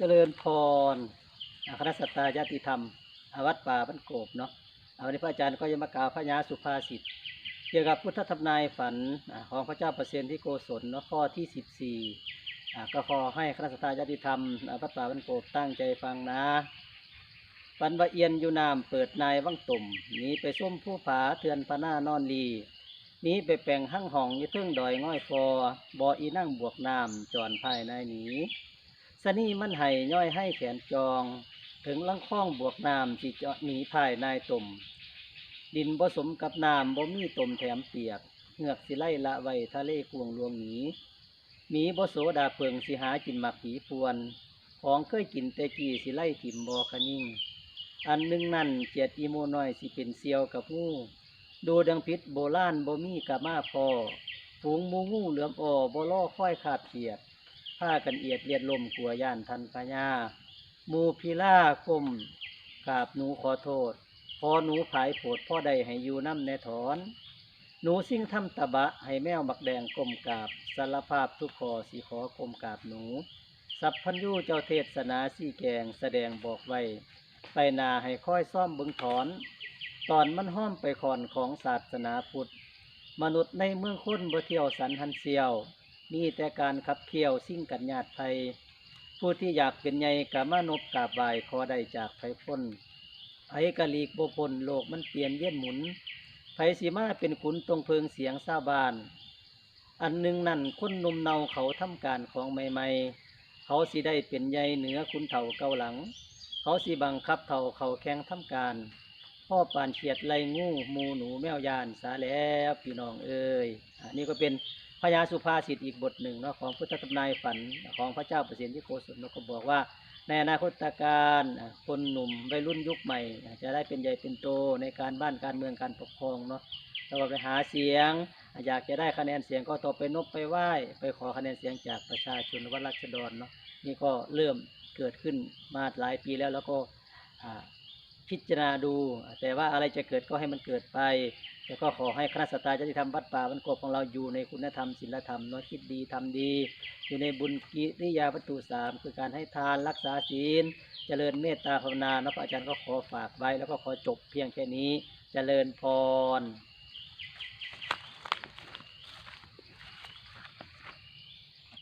จริญพรอาคณะสัตยาญาติธรรมอาวัดป่าบ้านโกบเนาะวันนี้พระอาจารย์ก็จะมากล่าวพระญาสุภาษิตเกี่ยวกับพุทธธรรมนายฝันของพระเจ้าประเสนที่โกศลเนาะข้อที่สิบสี่ก็ขอให้คณะสัตยาญาติธรรมอาวัดป่าบ้านโกบตั้งใจฟังนะฝันว่าเอียนอยู่น้ำเปิดนายวังตุ่มนีไปส้มผู้ผาเทือนพระหน้านอนลีนีไปแปลงหั่งห้องยี่เทึ่งดอยง่อยฟอบออีนั่งบวกน้ำจอนภายในนี้ สนี่มันให้ย่อยให้แขนจอง ถึงลังข้องบวกน้ำที่เจาะหนีภายนายตุ่มดินผสมกับน้ำบ่มีตุ่มแถมเปียก เหงือกสิไล่ละไว้ทะเลกวงลวงหนีหมีบ่โสดาเพิงสิหากินหมักผีพวน ของเคยกินแต่กี้สิไล่ถิ่มบ่คนิ่ง อันหนึงนั่นเจียดอีโมน้อยสิเป็นเซียวกับงูดูดังพิษโบราณบ่มีกะมาพอฝูงมูงูเหลือมอ่อบ่ล่อค่อยขาดเกียด ผ้ากันเอียดเลียดลมกลัวย่านทันพญามูพิล่าคมกราบหนูขอโทษ พอหนูผายโผดพ่อใดให้อยู่น้ำในถอน หนูสิ่งทำตะบะ ให้แมวบักแดงกลมกราบสารภาพทุกขอสีขอกลมกราบหนู สัพพัญญูเจ้าเทศนาสีแกงแสดงบอกไว้ ไปนาให้ค่อยซ่อมบึงถอน ตอนมันห้อมไปขอนของศาสนาพุทธ มนุษย์ในเมืองค้นบ่เที่ยวสันหันเซียว มีแต่การขับเคี่ยวสิ่งกันญาติไทยผู้ที่อยากเป็นใหญ่กามานบกาบไหวขอได้จากไผพ้นไผกะลีกบพ้นโลกมันเปลี่ยนเย็นหมุนไผสีมาเป็นขุนตรงเพิงเสียงซาบาน อันหนึ่งนั่นคนนุ่มเนาเขาทำการของใหม่ ๆ เขาสิได้เป็นใหญ่เหนือคุณเฒ่าเกาหลัง เขาสิบังคับเฒ่าเขาแข่งทำการ พ่อปานเฉียดไลงูหมูหนูแมวยานสาแล้วพี่น้องเอ้ยอันนี้ก็เป็นพญาสุภาษิตอีกบทหนึ่งเนาะของพุทธตำนายฝันของพระเจ้าประสิทธิโกศลเนก็บอกว่า ในอนาคตการคนหนุ่มวัยรุ่นยุคใหม่ จะได้เป็นใหญ่เป็นโตในการบ้านการเมืองการปกครองเนาะเราก็ไปหาเสียง อยากจะได้คะแนนเสียงก็ต่อไปนบไปไหว้ไปขอคะแนนเสียงจากประชาชนวัดราชดรเนาะนี่ก็เริ่มเกิดขึ้นมาหลายปีแล้วแล้วก็ พิจารณาดู แต่ว่าอะไรจะเกิดก็ให้มันเกิดไป แล้วก็ขอให้คณะสตาญาติธรรมวัดป่าวันกบของเราอยู่ในคุณธรรมศีลธรรมน้อยคิดดีทำดี อยู่ในบุญกิริยาวัตถุสามคือการให้ทานรักษาศีล เจริญเมตตาภาวนานพระอาจารย์ก็ขอฝากไว้ แล้วก็ขอจบเพียงแค่นี้ เจริญพร